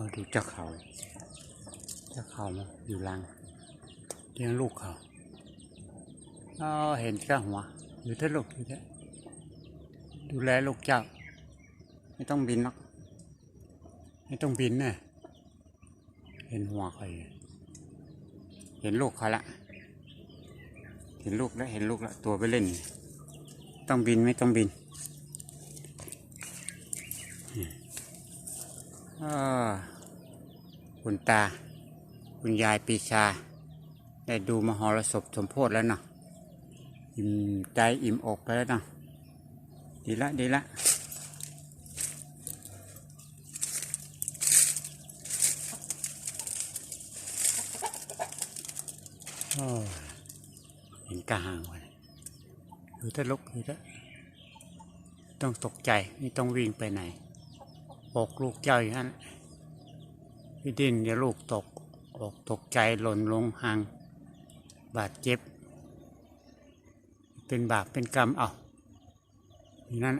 อดูเจ้าเขา เจ้าเขามาอยู่รังเลี้ยงลูกเขาอ๋อเห็นเจ้าหัว อยู่เท่ลูกอยู่เท่ดูแลลูกเจ้า ไม่ต้องบินหรอกไม่ต้องบินนะเห็นหัวเขาอยู่เห็นลูกเขาละ เห็นลูกแล้วเห็นลูกแล้วตัวไปเล่น ต้องบินไม่ต้องบินอา คุณตา คุณยายปีชา ได้ดูมหรสพสมโพธิแล้วเนาะอิ่มใจอิ่มอกไปแล้วเนาะดีละดีละเห็นกลางไว้อยู่ถ้าลุกอยู่ถ้าต้องตกใจไม่ต้องวิ่งไปไหน บอกลูกเจ้าอย่างนั้นพี่ดินอย่าลูกตกอกตกใจหล่นลงหางบาดเจ็บ เป็นบาปเป็นกรรมเอาอย่างนั้น